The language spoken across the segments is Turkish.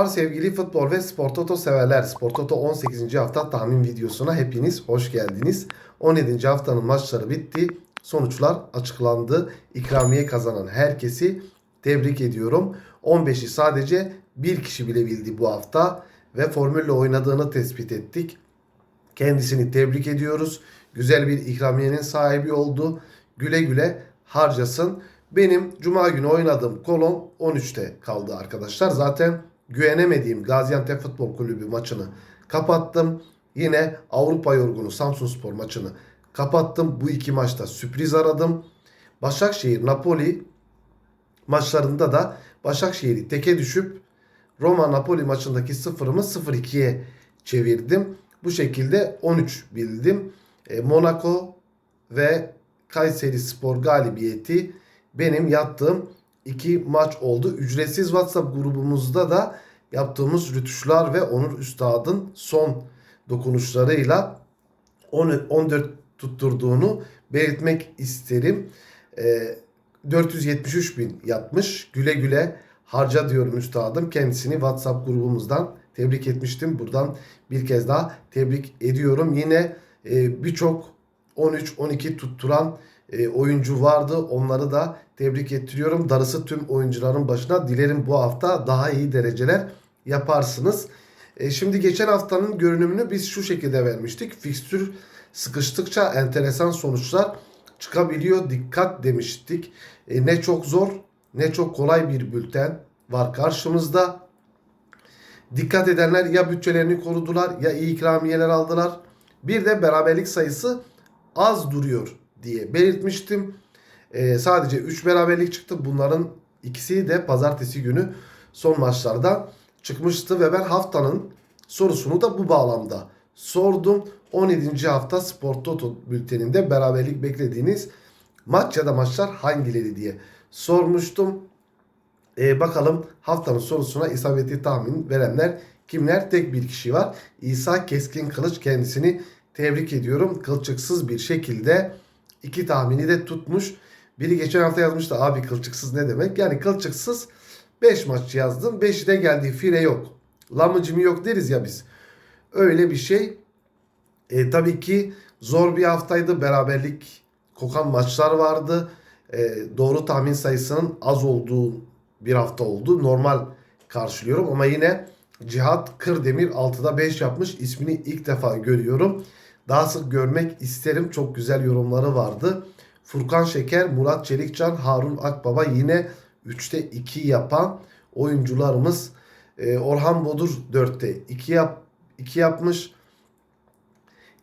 Merhabalar sevgili futbol ve spor toto severler. Spor toto 18. hafta tahmin videosuna hepiniz hoş geldiniz. 17. haftanın maçları bitti. Sonuçlar açıklandı. İkramiye kazanan herkesi tebrik ediyorum. 15'i sadece bir kişi bile bildi bu hafta ve formülle oynadığını tespit ettik. Kendisini tebrik ediyoruz. Güzel bir ikramiyenin sahibi oldu. Güle güle harcasın. Benim cuma günü oynadığım kolon 13'te kaldı arkadaşlar. Zaten güvenemediğim Gaziantep Futbol Kulübü maçını kapattım. Yine Avrupa yorgunu Samsunspor maçını kapattım. Bu iki maçta sürpriz aradım. Başakşehir Napoli maçlarında da Başakşehir'i teke düşüp Roma Napoli maçındaki sıfırımı 0-2'ye çevirdim. Bu şekilde 13 bildim. E, Monaco ve Kayseri Spor galibiyeti benim yattığım iki maç oldu. Ücretsiz WhatsApp grubumuzda da yaptığımız rütuşlar ve Onur Üstad'ın son dokunuşlarıyla 10 14 tutturduğunu belirtmek isterim. E, 473 bin yapmış. Güle güle harca diyorum üstadım. Kendisini WhatsApp grubumuzdan tebrik etmiştim. Buradan bir kez daha tebrik ediyorum. Yine e, birçok 13-12 tutturan e, oyuncu vardı. Onları da tebrik ettiriyorum. Darısı tüm oyuncuların başına. Dilerim bu hafta daha iyi dereceler yaparsınız. E, şimdi geçen haftanın görünümünü biz şu şekilde vermiştik. Fikstür sıkıştıkça enteresan sonuçlar çıkabiliyor. Dikkat demiştik. E, ne çok zor ne çok kolay bir bülten var karşımızda. Dikkat edenler ya bütçelerini korudular ya iyi ikramiyeler aldılar. Bir de beraberlik sayısı az duruyor diye belirtmiştim. Ee, sadece 3 beraberlik çıktı. Bunların ikisi de pazartesi günü son maçlarda çıkmıştı ve ben haftanın sorusunu da bu bağlamda sordum. 17. hafta Spor Toto bülteninde beraberlik beklediğiniz maç ya da maçlar hangileri diye sormuştum. Ee, bakalım haftanın sorusuna isabetli tahmin verenler kimler? Tek bir kişi var. İsa Keskin Kılıç kendisini tebrik ediyorum. Kılçıksız bir şekilde iki tahmini de tutmuş. Biri geçen hafta yazmıştı abi kılçıksız ne demek? Yani kılçıksız 5 maç yazdım. 5'i de geldi. Fire yok. Lamıcımı yok deriz ya biz. Öyle bir şey. E, tabii ki zor bir haftaydı. Beraberlik kokan maçlar vardı. E, doğru tahmin sayısının az olduğu bir hafta oldu. Normal karşılıyorum ama yine Cihat Kırdemir 6'da 5 yapmış. İsmini ilk defa görüyorum. Daha sık görmek isterim. Çok güzel yorumları vardı. Furkan Şeker, Murat Çelikcan, Harun Akbaba yine 3'te 2 yapan oyuncularımız. Ee, Orhan Bodur 4'te 2 yap 2 yapmış.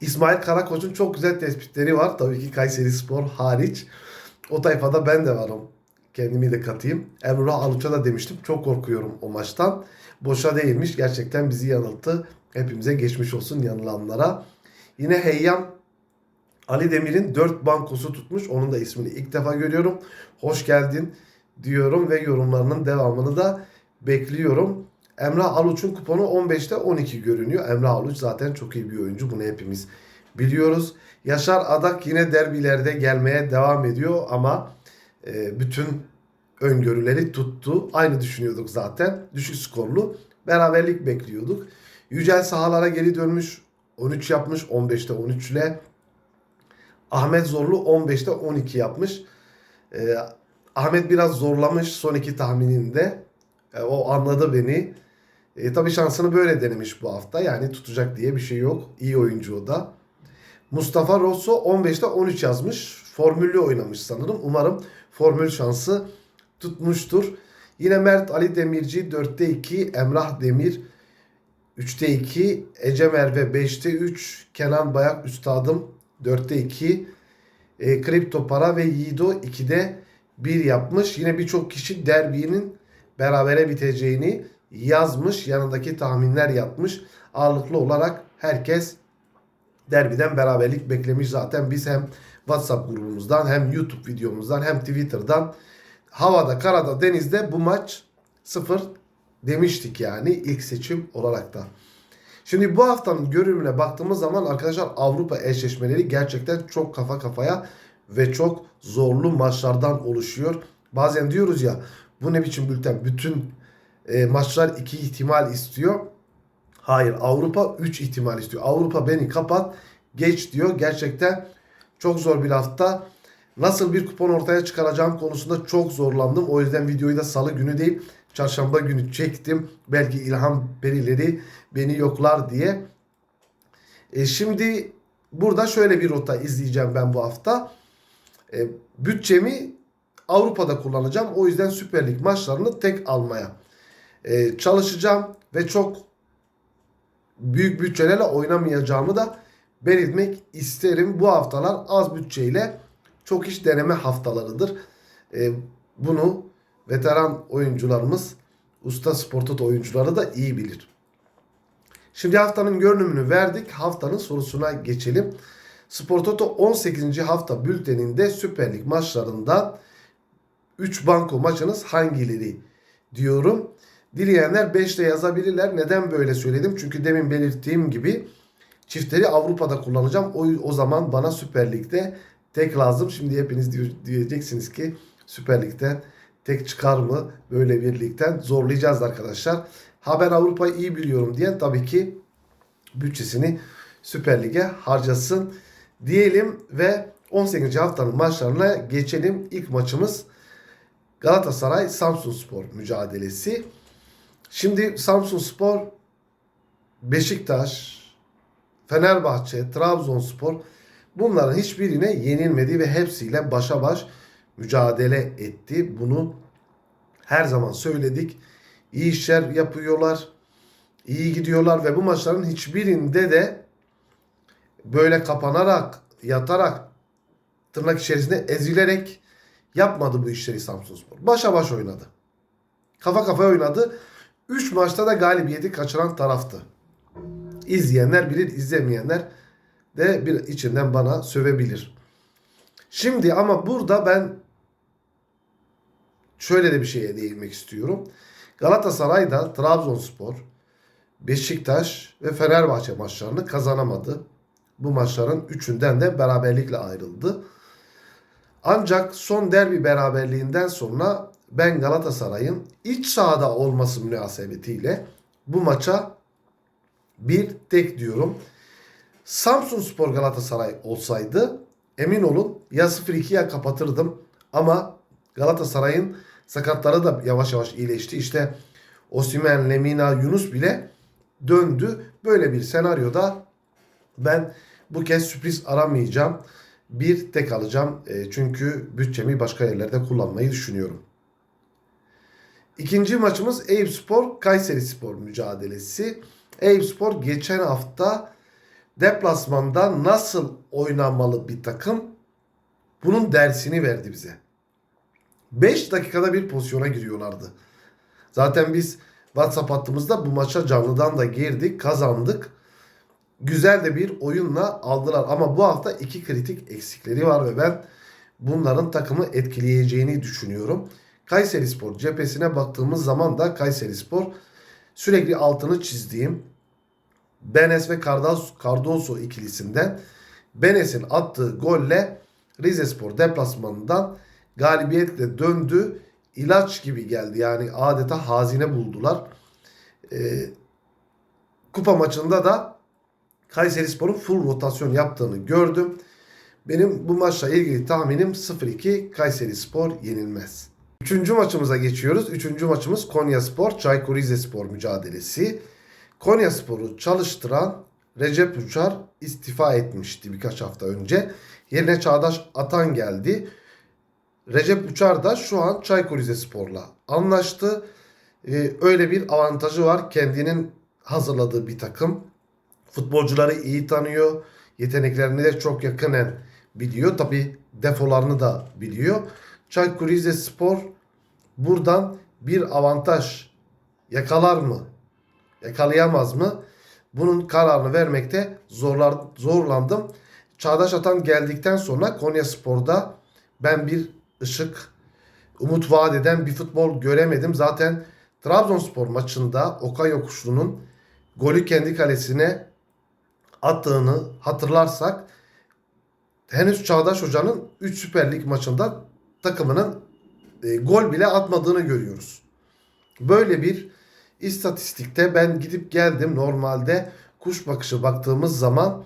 İsmail Karakoç'un çok güzel tespitleri var. Tabii ki Kayseri Spor hariç. O tayfada ben de varım. Kendimi de katayım. Emrullah Aluç'a da demiştim. Çok korkuyorum o maçtan. Boşa değilmiş. Gerçekten bizi yanılttı. Hepimize geçmiş olsun yanılanlara. Yine Heyyam Ali Demir'in 4 bankosu tutmuş. Onun da ismini ilk defa görüyorum. Hoş geldin diyorum ve yorumlarının devamını da bekliyorum. Emrah Aluç'un kuponu 15'te 12 görünüyor. Emrah Aluç zaten çok iyi bir oyuncu. Bunu hepimiz biliyoruz. Yaşar Adak yine derbilerde gelmeye devam ediyor ama e, bütün öngörüleri tuttu. Aynı düşünüyorduk zaten. Düşük skorlu. Beraberlik bekliyorduk. Yücel sahalara geri dönmüş. 13 yapmış. 15'te 13 ile. Ahmet Zorlu 15'te 12 yapmış. Ee, Ahmet biraz zorlamış son iki tahmininde. Ee, o anladı beni. E, tabii şansını böyle denemiş bu hafta. Yani tutacak diye bir şey yok. İyi oyuncu o da. Mustafa Rosso 15'te 13 yazmış. Formüllü oynamış sanırım. Umarım formül şansı tutmuştur. Yine Mert Ali Demirci 4'te 2, Emrah Demir 3'te 2, Ece Merve 5'te 3, Kenan Bayak Üstadım 4'te 2, e, Kripto Para ve Yiğido 2'de 1 yapmış. Yine birçok kişi derbinin berabere biteceğini yazmış. Yanındaki tahminler yapmış. Ağırlıklı olarak herkes derbiden beraberlik beklemiş zaten. Biz hem WhatsApp grubumuzdan hem YouTube videomuzdan hem Twitter'dan havada, karada, denizde bu maç sıfır demiştik yani ilk seçim olarak da. Şimdi bu haftanın görünümüne baktığımız zaman arkadaşlar Avrupa eşleşmeleri gerçekten çok kafa kafaya ve çok zorlu maçlardan oluşuyor. Bazen diyoruz ya bu ne biçim bülten bütün e, maçlar 2 ihtimal istiyor. Hayır Avrupa 3 ihtimal istiyor. Avrupa beni kapat geç diyor. Gerçekten çok zor bir hafta. Nasıl bir kupon ortaya çıkaracağım konusunda çok zorlandım. O yüzden videoyu da salı günü değil çarşamba günü çektim. Belki ilham perileri beni yoklar diye. E, şimdi burada şöyle bir rota izleyeceğim ben bu hafta. E, bütçemi Avrupa'da kullanacağım. O yüzden Süper Lig maçlarını tek almaya e, çalışacağım ve çok büyük bütçelerle oynamayacağımı da belirtmek isterim. Bu haftalar az bütçeyle çok iş deneme haftalarıdır. E, bunu veteran oyuncularımız, usta spor toto oyuncuları da iyi bilir. Şimdi haftanın görünümünü verdik. Haftanın sorusuna geçelim. Spor Toto 18. hafta bülteninde Süper Lig maçlarından 3 banko maçınız hangileri diyorum. Dileyenler 5 de yazabilirler. Neden böyle söyledim? Çünkü demin belirttiğim gibi çiftleri Avrupa'da kullanacağım. O, o zaman bana Süper Lig'de tek lazım. Şimdi hepiniz diyeceksiniz ki Süper Lig'den tek çıkar mı? Böyle bir ligden zorlayacağız arkadaşlar. Ha ben Avrupa'yı iyi biliyorum diyen tabii ki bütçesini Süper Lig'e harcasın diyelim ve 18. haftanın maçlarına geçelim. İlk maçımız Galatasaray Samsun Spor mücadelesi. Şimdi Samsun Spor Beşiktaş, Fenerbahçe, Trabzonspor bunların hiçbirine yenilmedi ve hepsiyle başa baş mücadele etti. Bunu her zaman söyledik. İyi işler yapıyorlar. iyi gidiyorlar ve bu maçların hiçbirinde de böyle kapanarak, yatarak, tırnak içerisinde ezilerek yapmadı bu işleri Samsunspor. Başa baş oynadı. Kafa kafaya oynadı. 3 maçta da galibiyeti kaçıran taraftı. İzleyenler bilir, izlemeyenler de bir içinden bana sövebilir. Şimdi ama burada ben şöyle de bir şeye değinmek istiyorum. Galatasaray'da Trabzonspor, Beşiktaş ve Fenerbahçe maçlarını kazanamadı. Bu maçların üçünden de beraberlikle ayrıldı. Ancak son derbi beraberliğinden sonra ben Galatasaray'ın iç sahada olması münasebetiyle bu maça bir tek diyorum. Samsun Spor Galatasaray olsaydı emin olun ya 0-2 ya kapatırdım. Ama Galatasaray'ın sakatları da yavaş yavaş iyileşti. İşte Osimhen, Lemina, Yunus bile döndü. Böyle bir senaryoda ben bu kez sürpriz aramayacağım. Bir tek alacağım. E, çünkü bütçemi başka yerlerde kullanmayı düşünüyorum. İkinci maçımız Eyüpspor Kayseri Spor mücadelesi. Eyüpspor geçen hafta deplasmanda nasıl oynanmalı bir takım bunun dersini verdi bize. 5 dakikada bir pozisyona giriyorlardı. Zaten biz WhatsApp hattımızda bu maça canlıdan da girdik, kazandık. Güzel de bir oyunla aldılar. Ama bu hafta iki kritik eksikleri var ve ben bunların takımı etkileyeceğini düşünüyorum. Kayseri Spor cephesine baktığımız zaman da Kayseri Spor sürekli altını çizdiğim Benes ve Cardos- Cardoso ikilisinden Benes'in attığı golle Rizespor deplasmanından galibiyetle döndü. İlaç gibi geldi. Yani adeta hazine buldular. Ee, kupa maçında da Kayseri Spor'un full rotasyon yaptığını gördüm. Benim bu maçla ilgili tahminim 0-2 Kayseri Spor yenilmez. Üçüncü maçımıza geçiyoruz. Üçüncü maçımız Konya Spor, Çaykur Rizespor mücadelesi. Konya Spor'u çalıştıran Recep Uçar istifa etmişti birkaç hafta önce. Yerine Çağdaş Atan geldi. Recep Uçar da şu an Çaykur Rizespor'la anlaştı. Ee, öyle bir avantajı var. Kendinin hazırladığı bir takım. Futbolcuları iyi tanıyor. Yeteneklerini de çok yakinen biliyor. Tabi defolarını da biliyor. Çaykur Rizespor buradan bir avantaj yakalar mı? Yakalayamaz mı? Bunun kararını vermekte zorlar, zorlandım. Çağdaş Atan geldikten sonra Konya Spor'da ben bir ışık, umut vaat eden bir futbol göremedim. Zaten Trabzonspor maçında Okay Yokuşlu'nun golü kendi kalesine attığını hatırlarsak henüz Çağdaş Hoca'nın 3 Süper Lig maçında takımının e, gol bile atmadığını görüyoruz. Böyle bir İstatistikte ben gidip geldim normalde kuş bakışı baktığımız zaman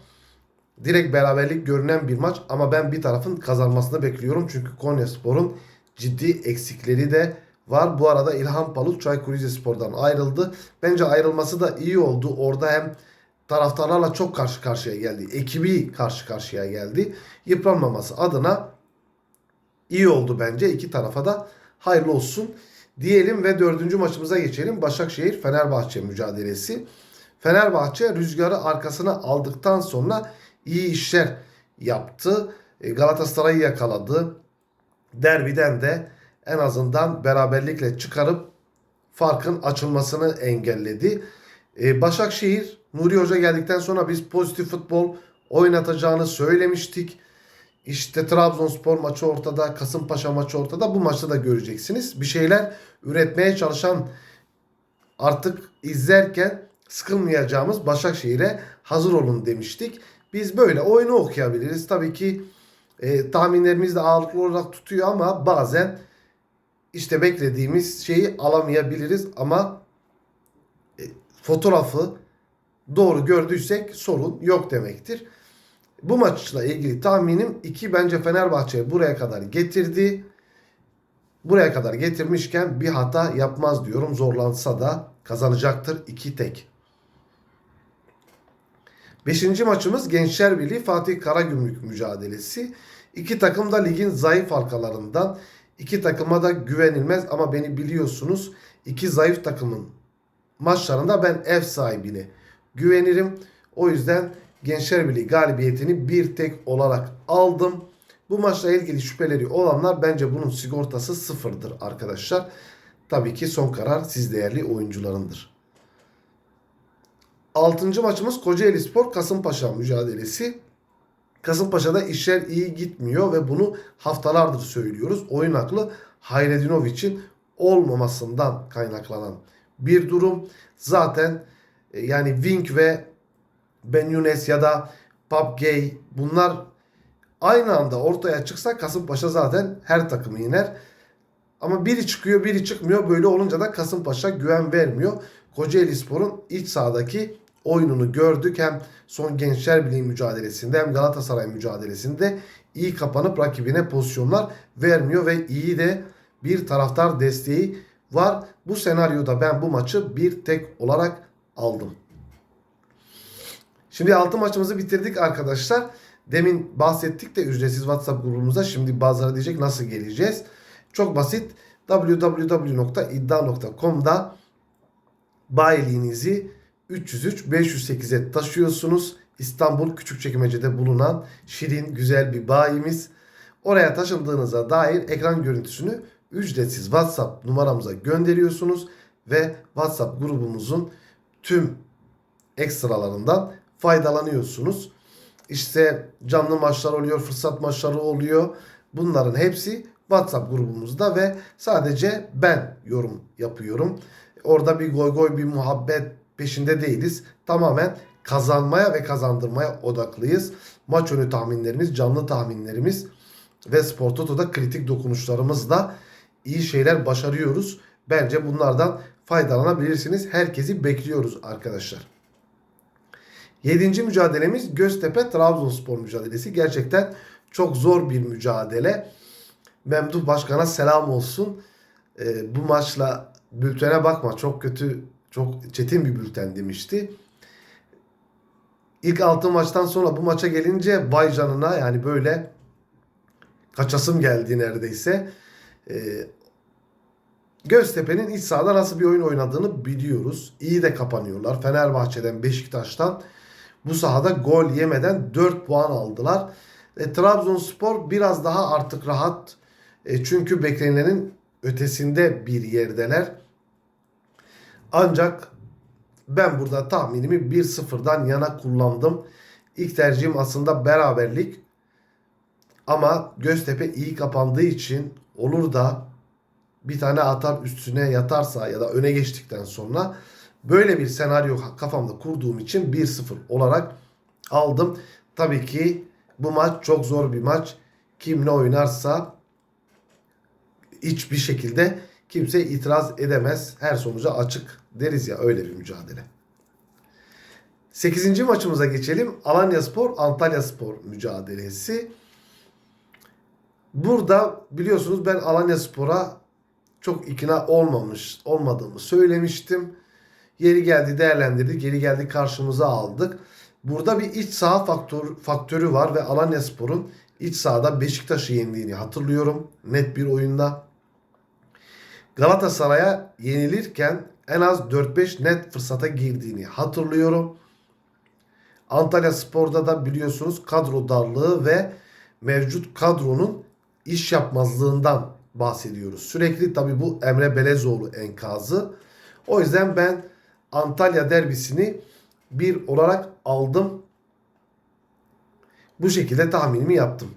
direkt beraberlik görünen bir maç ama ben bir tarafın kazanmasını bekliyorum. Çünkü Konyaspor'un ciddi eksikleri de var. Bu arada İlhan Palut Çaykur Rizespor'dan ayrıldı. Bence ayrılması da iyi oldu. Orada hem taraftarlarla çok karşı karşıya geldi. Ekibi karşı karşıya geldi. Yıpranmaması adına iyi oldu bence. İki tarafa da hayırlı olsun diyelim ve dördüncü maçımıza geçelim. Başakşehir Fenerbahçe mücadelesi. Fenerbahçe rüzgarı arkasına aldıktan sonra iyi işler yaptı. E, Galatasaray'ı yakaladı. Derbiden de en azından beraberlikle çıkarıp farkın açılmasını engelledi. E, Başakşehir Nuri Hoca geldikten sonra biz pozitif futbol oynatacağını söylemiştik. İşte Trabzonspor maçı ortada, Kasımpaşa maçı ortada. Bu maçta da göreceksiniz. Bir şeyler üretmeye çalışan artık izlerken sıkılmayacağımız Başakşehir'e hazır olun demiştik. Biz böyle oyunu okuyabiliriz. Tabii ki e, tahminlerimiz de ağırlıklı olarak tutuyor ama bazen işte beklediğimiz şeyi alamayabiliriz ama e, fotoğrafı doğru gördüysek sorun yok demektir. Bu maçla ilgili tahminim 2 bence Fenerbahçe buraya kadar getirdi. Buraya kadar getirmişken bir hata yapmaz diyorum. Zorlansa da kazanacaktır 2 tek. Beşinci maçımız Gençler Birliği Fatih Karagümrük mücadelesi. İki takım da ligin zayıf halkalarından. İki takıma da güvenilmez ama beni biliyorsunuz. iki zayıf takımın maçlarında ben ev sahibine güvenirim. O yüzden Gençler Birliği galibiyetini bir tek olarak aldım. Bu maçla ilgili şüpheleri olanlar bence bunun sigortası sıfırdır arkadaşlar. Tabii ki son karar siz değerli oyuncularındır. Altıncı maçımız Kocaeli Spor Kasımpaşa mücadelesi. Kasımpaşa'da işler iyi gitmiyor ve bunu haftalardır söylüyoruz. Oyun aklı Hayredinoviç'in olmamasından kaynaklanan bir durum. Zaten e, yani Wink ve Ben Younes ya da Pap Gay bunlar aynı anda ortaya çıksa Kasımpaşa zaten her takımı iner. Ama biri çıkıyor biri çıkmıyor. Böyle olunca da Kasımpaşa güven vermiyor. Kocaeli Spor'un iç sahadaki oyununu gördük. Hem son Gençler Birliği mücadelesinde hem Galatasaray mücadelesinde iyi kapanıp rakibine pozisyonlar vermiyor ve iyi de bir taraftar desteği var. Bu senaryoda ben bu maçı bir tek olarak aldım. Şimdi altı maçımızı bitirdik arkadaşlar. Demin bahsettik de ücretsiz WhatsApp grubumuza. Şimdi bazıları diyecek nasıl geleceğiz? Çok basit. www.iddia.com'da bayiliğinizi 303 508'e taşıyorsunuz. İstanbul Küçükçekmece'de bulunan şirin güzel bir bayimiz. Oraya taşındığınıza dair ekran görüntüsünü ücretsiz WhatsApp numaramıza gönderiyorsunuz ve WhatsApp grubumuzun tüm ekstralarından faydalanıyorsunuz. İşte canlı maçlar oluyor, fırsat maçları oluyor. Bunların hepsi WhatsApp grubumuzda ve sadece ben yorum yapıyorum. Orada bir goy goy bir muhabbet peşinde değiliz. Tamamen kazanmaya ve kazandırmaya odaklıyız. Maç önü tahminlerimiz, canlı tahminlerimiz ve Spor Toto'da kritik dokunuşlarımızla iyi şeyler başarıyoruz. Bence bunlardan faydalanabilirsiniz. Herkesi bekliyoruz arkadaşlar. Yedinci mücadelemiz Göztepe Trabzonspor mücadelesi. Gerçekten çok zor bir mücadele. Memduh Başkan'a selam olsun. Ee, bu maçla bültene bakma çok kötü çok çetin bir bülten demişti. İlk altı maçtan sonra bu maça gelince vay canına yani böyle kaçasım geldi neredeyse. Ee, Göztepe'nin iç sahada nasıl bir oyun oynadığını biliyoruz. İyi de kapanıyorlar. Fenerbahçe'den, Beşiktaş'tan bu sahada gol yemeden 4 puan aldılar. E, Trabzonspor biraz daha artık rahat. E, çünkü beklenenin ötesinde bir yerdeler. Ancak ben burada tahminimi 1-0'dan yana kullandım. İlk tercihim aslında beraberlik. Ama Göztepe iyi kapandığı için olur da bir tane atar üstüne yatarsa ya da öne geçtikten sonra böyle bir senaryo kafamda kurduğum için 1-0 olarak aldım. Tabii ki bu maç çok zor bir maç. Kim ne oynarsa hiçbir şekilde kimse itiraz edemez. Her sonuca açık deriz ya öyle bir mücadele. 8. maçımıza geçelim. Alanya Spor Antalya Spor mücadelesi. Burada biliyorsunuz ben Alanya Spor'a çok ikna olmamış olmadığımı söylemiştim. Yeri geldi değerlendirdik. Yeri geldi karşımıza aldık. Burada bir iç saha faktör, faktörü var ve Alanya Spor'un iç sahada Beşiktaş'ı yendiğini hatırlıyorum. Net bir oyunda. Galatasaray'a yenilirken en az 4-5 net fırsata girdiğini hatırlıyorum. Antalya Spor'da da biliyorsunuz kadro darlığı ve mevcut kadronun iş yapmazlığından bahsediyoruz. Sürekli tabi bu Emre Belezoğlu enkazı. O yüzden ben Antalya derbisini bir olarak aldım. Bu şekilde tahminimi yaptım.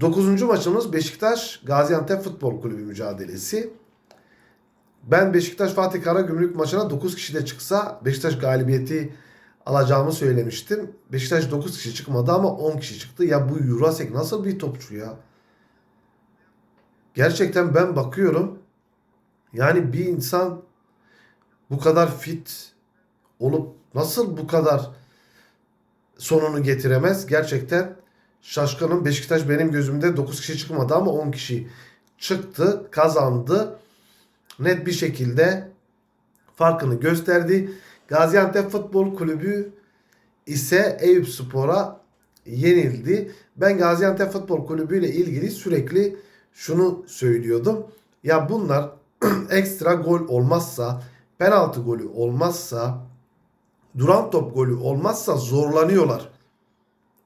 Dokuzuncu maçımız Beşiktaş Gaziantep Futbol Kulübü mücadelesi. Ben Beşiktaş Fatih Karagümrük maçına 9 kişi de çıksa Beşiktaş galibiyeti alacağımı söylemiştim. Beşiktaş 9 kişi çıkmadı ama 10 kişi çıktı. Ya bu Jurasek nasıl bir topçu ya? Gerçekten ben bakıyorum. Yani bir insan bu kadar fit olup nasıl bu kadar sonunu getiremez? Gerçekten şaşkınım. Beşiktaş benim gözümde 9 kişi çıkmadı ama 10 kişi çıktı, kazandı. Net bir şekilde farkını gösterdi. Gaziantep Futbol Kulübü ise Eyüp Spor'a yenildi. Ben Gaziantep Futbol Kulübü ile ilgili sürekli şunu söylüyordum. Ya bunlar ekstra gol olmazsa, penaltı golü olmazsa, duran top golü olmazsa zorlanıyorlar.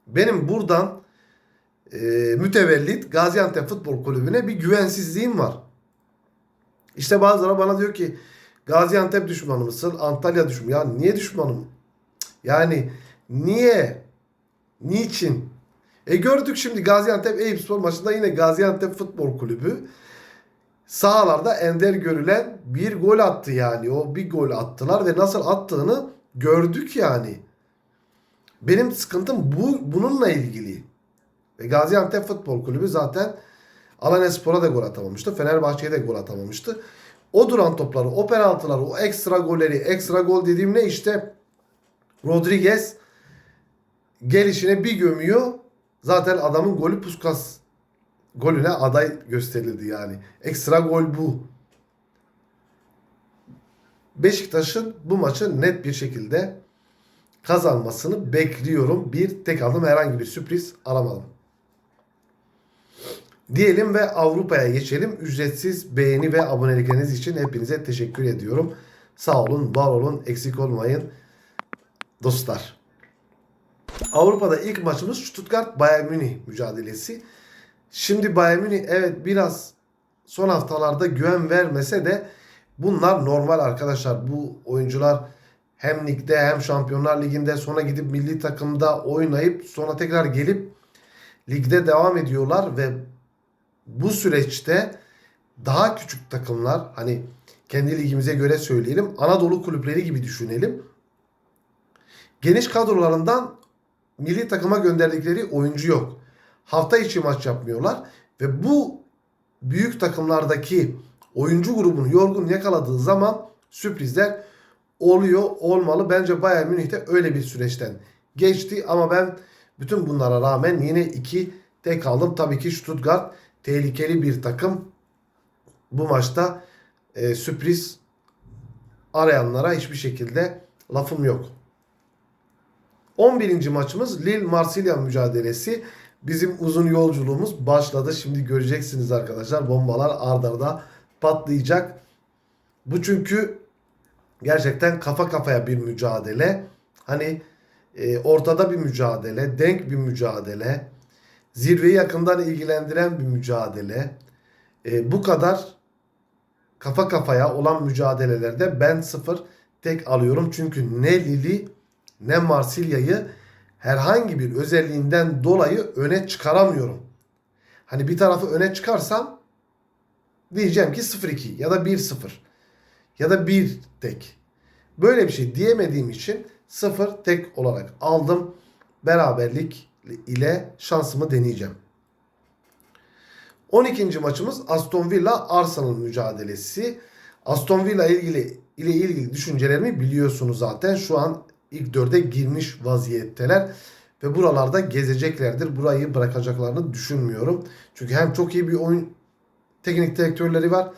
Benim buradan e, mütevellit Gaziantep Futbol Kulübü'ne bir güvensizliğim var. İşte bazıları bana diyor ki Gaziantep düşmanı mısın? Antalya düşmanı. Ya niye düşmanım? Yani niye? Niçin? E gördük şimdi Gaziantep Eyüpspor maçında yine Gaziantep Futbol Kulübü sahalarda ender görülen bir gol attı yani. O bir gol attılar ve nasıl attığını gördük yani. Benim sıkıntım bu bununla ilgili. Ve Gaziantep Futbol Kulübü zaten Alanyaspor'a da gol atamamıştı. Fenerbahçe'ye de gol atamamıştı. O duran topları, o penaltıları, o ekstra golleri, ekstra gol dediğim ne işte Rodriguez gelişine bir gömüyor. Zaten adamın golü Puskas golüne aday gösterildi yani. Ekstra gol bu. Beşiktaş'ın bu maçı net bir şekilde kazanmasını bekliyorum. Bir tek aldım herhangi bir sürpriz aramadım. Diyelim ve Avrupa'ya geçelim. Ücretsiz beğeni ve abonelikleriniz için hepinize teşekkür ediyorum. Sağ olun, var olun, eksik olmayın dostlar. Avrupa'da ilk maçımız Stuttgart Bayern Münih mücadelesi. Şimdi Bayern Münih evet biraz son haftalarda güven vermese de bunlar normal arkadaşlar. Bu oyuncular hem ligde hem Şampiyonlar Ligi'nde sonra gidip milli takımda oynayıp sonra tekrar gelip ligde devam ediyorlar ve bu süreçte daha küçük takımlar hani kendi ligimize göre söyleyelim Anadolu kulüpleri gibi düşünelim. Geniş kadrolarından milli takıma gönderdikleri oyuncu yok. Hafta içi maç yapmıyorlar ve bu büyük takımlardaki oyuncu grubunu yorgun yakaladığı zaman sürprizler oluyor olmalı. Bence Bayern Münih de öyle bir süreçten geçti ama ben bütün bunlara rağmen yine iki tek aldım. Tabii ki Stuttgart tehlikeli bir takım. Bu maçta e, sürpriz arayanlara hiçbir şekilde lafım yok. 11. maçımız Lille Marsilya mücadelesi. Bizim uzun yolculuğumuz başladı. Şimdi göreceksiniz arkadaşlar. Bombalar ardarda patlayacak. Bu çünkü gerçekten kafa kafaya bir mücadele. Hani e, ortada bir mücadele, denk bir mücadele zirveyi yakından ilgilendiren bir mücadele. E, bu kadar kafa kafaya olan mücadelelerde ben sıfır tek alıyorum. Çünkü ne Lili ne Marsilya'yı herhangi bir özelliğinden dolayı öne çıkaramıyorum. Hani bir tarafı öne çıkarsam diyeceğim ki 0-2 ya da 1-0 ya da 1 tek. Böyle bir şey diyemediğim için 0 tek olarak aldım. Beraberlik ile şansımı deneyeceğim. 12. maçımız Aston Villa Arsenal mücadelesi. Aston Villa ilgili ile ilgili düşüncelerimi biliyorsunuz zaten. Şu an ilk dörde girmiş vaziyetteler ve buralarda gezeceklerdir. Burayı bırakacaklarını düşünmüyorum. Çünkü hem çok iyi bir oyun teknik direktörleri var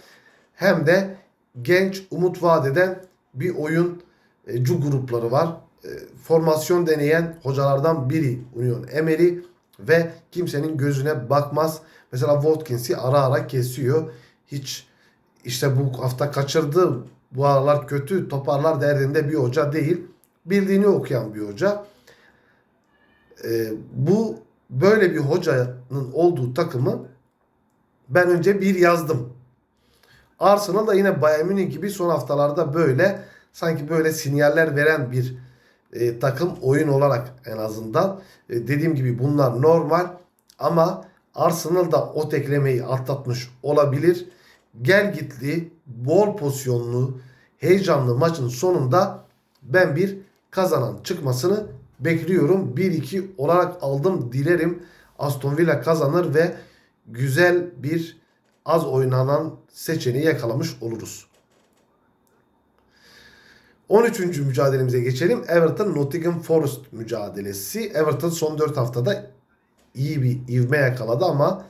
hem de genç umut vaat eden bir oyun e, grupları var. E, formasyon deneyen hocalardan biri Union Emery ve kimsenin gözüne bakmaz. Mesela Watkins'i ara ara kesiyor. Hiç işte bu hafta kaçırdı. Bu aralar kötü toparlar derdinde bir hoca değil. Bildiğini okuyan bir hoca. E, bu böyle bir hocanın olduğu takımı ben önce bir yazdım. Arsenal da yine Bayern Münih gibi son haftalarda böyle sanki böyle sinyaller veren bir e, takım oyun olarak en azından. E, dediğim gibi bunlar normal ama Arsenal da o teklemeyi atlatmış olabilir. Gel gitli, bol pozisyonlu, heyecanlı maçın sonunda ben bir kazanan çıkmasını bekliyorum. 1-2 olarak aldım. Dilerim Aston Villa kazanır ve güzel bir az oynanan seçeneği yakalamış oluruz. 13. mücadelemize geçelim. Everton Nottingham Forest mücadelesi. Everton son 4 haftada iyi bir ivme yakaladı ama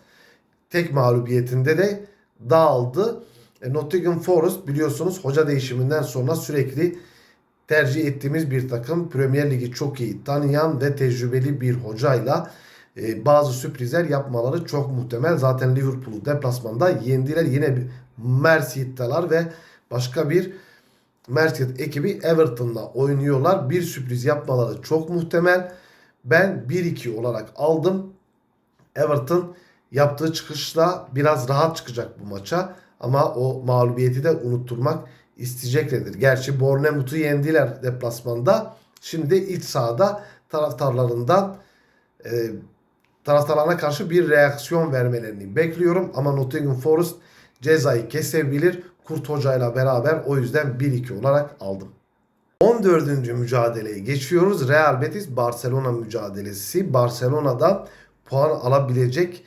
tek mağlubiyetinde de dağıldı. E, Nottingham Forest biliyorsunuz hoca değişiminden sonra sürekli tercih ettiğimiz bir takım. Premier Ligi çok iyi tanıyan ve tecrübeli bir hocayla e, bazı sürprizler yapmaları çok muhtemel. Zaten Liverpool'u deplasmanda yendiler. Yine bir Merseyside ve başka bir Merseyside ekibi Everton'la oynuyorlar. Bir sürpriz yapmaları çok muhtemel. Ben 1-2 olarak aldım. Everton yaptığı çıkışla biraz rahat çıkacak bu maça. Ama o mağlubiyeti de unutturmak isteyeceklerdir. Gerçi Bournemouth'u yendiler deplasmanda. Şimdi de iç sahada taraftarlarından e, taraftarlarına karşı bir reaksiyon vermelerini bekliyorum. Ama Nottingham Forest cezayı kesebilir. Kurt Hoca ile beraber o yüzden 1-2 olarak aldım. 14. mücadeleye geçiyoruz. Real Betis Barcelona mücadelesi. Barcelona'da puan alabilecek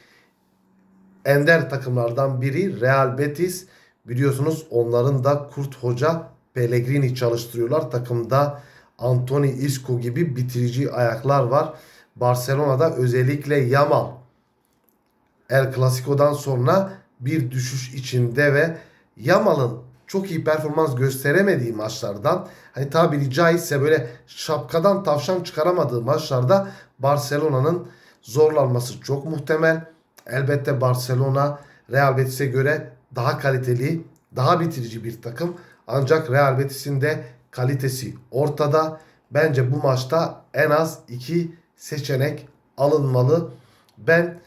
ender takımlardan biri Real Betis. Biliyorsunuz onların da Kurt Hoca Pellegrini çalıştırıyorlar. Takımda Anthony Isco gibi bitirici ayaklar var. Barcelona'da özellikle Yamal El Clasico'dan sonra bir düşüş içinde ve Yamal'ın çok iyi performans gösteremediği maçlardan hani tabiri caizse böyle şapkadan tavşan çıkaramadığı maçlarda Barcelona'nın zorlanması çok muhtemel. Elbette Barcelona Real Betis'e göre daha kaliteli, daha bitirici bir takım. Ancak Real Betis'in de kalitesi ortada. Bence bu maçta en az 2 seçenek alınmalı. Ben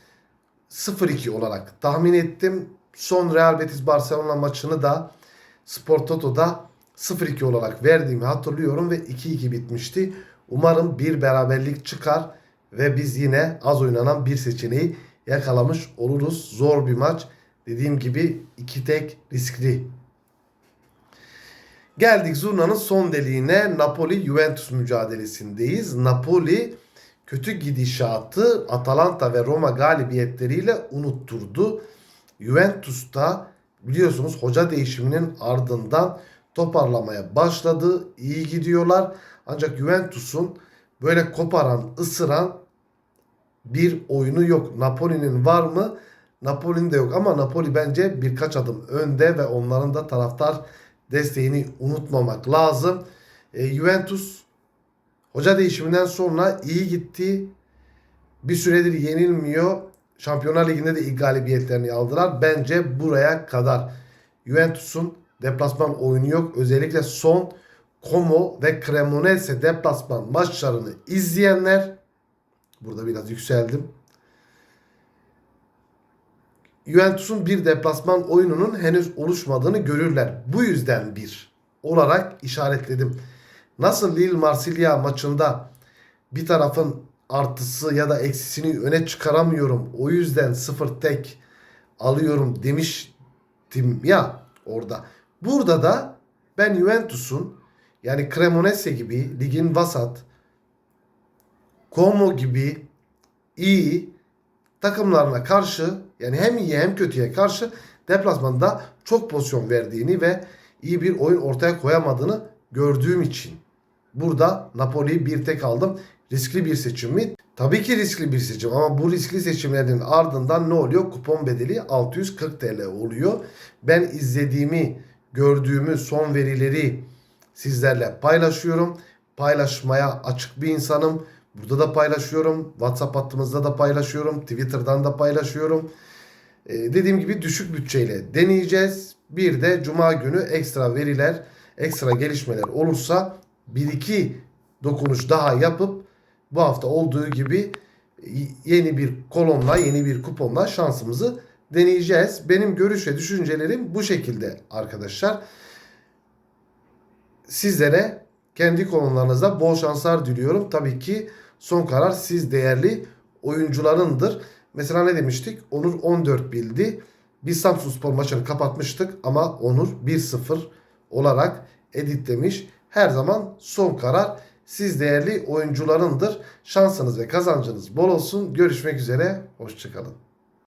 0-2 olarak tahmin ettim. Son Real Betis Barcelona maçını da Spor Toto'da 0-2 olarak verdiğimi hatırlıyorum ve 2-2 bitmişti. Umarım bir beraberlik çıkar ve biz yine az oynanan bir seçeneği yakalamış oluruz. Zor bir maç. Dediğim gibi iki tek riskli. Geldik Zurna'nın son deliğine Napoli-Juventus mücadelesindeyiz. Napoli kötü gidişatı Atalanta ve Roma galibiyetleriyle unutturdu. Juventus'ta biliyorsunuz hoca değişiminin ardından toparlamaya başladı. İyi gidiyorlar. Ancak Juventus'un böyle koparan, ısıran bir oyunu yok. Napoli'nin var mı? Napoli'nin de yok ama Napoli bence birkaç adım önde ve onların da taraftar desteğini unutmamak lazım. E, Juventus hoca değişiminden sonra iyi gitti. Bir süredir yenilmiyor. Şampiyonlar Ligi'nde de ilk galibiyetlerini aldılar. Bence buraya kadar Juventus'un deplasman oyunu yok. Özellikle son Como ve Cremonese deplasman maçlarını izleyenler burada biraz yükseldim. Juventus'un bir deplasman oyununun henüz oluşmadığını görürler. Bu yüzden bir olarak işaretledim. Nasıl Lille Marsilya maçında bir tarafın artısı ya da eksisini öne çıkaramıyorum. O yüzden sıfır tek alıyorum demiştim ya orada. Burada da ben Juventus'un yani Cremonese gibi ligin vasat Como gibi iyi takımlarına karşı yani hem iyi hem kötüye karşı deplasmanda çok pozisyon verdiğini ve iyi bir oyun ortaya koyamadığını gördüğüm için burada Napoli'yi bir tek aldım. Riskli bir seçim mi? Tabii ki riskli bir seçim ama bu riskli seçimlerin ardından ne oluyor? Kupon bedeli 640 TL oluyor. Ben izlediğimi, gördüğümü, son verileri sizlerle paylaşıyorum. Paylaşmaya açık bir insanım. Burada da paylaşıyorum. WhatsApp hattımızda da paylaşıyorum. Twitter'dan da paylaşıyorum. Ee, dediğim gibi düşük bütçeyle deneyeceğiz. Bir de cuma günü ekstra veriler, ekstra gelişmeler olursa 1-2 dokunuş daha yapıp bu hafta olduğu gibi yeni bir kolonla, yeni bir kuponla şansımızı deneyeceğiz. Benim görüş ve düşüncelerim bu şekilde arkadaşlar. Sizlere kendi kolonlarınızda bol şanslar diliyorum. Tabii ki son karar siz değerli oyuncularındır. Mesela ne demiştik? Onur 14 bildi. Biz Samsunspor maçını kapatmıştık ama Onur 1-0 olarak editlemiş. Her zaman son karar siz değerli oyuncularındır. Şansınız ve kazancınız bol olsun. Görüşmek üzere. Hoşçakalın.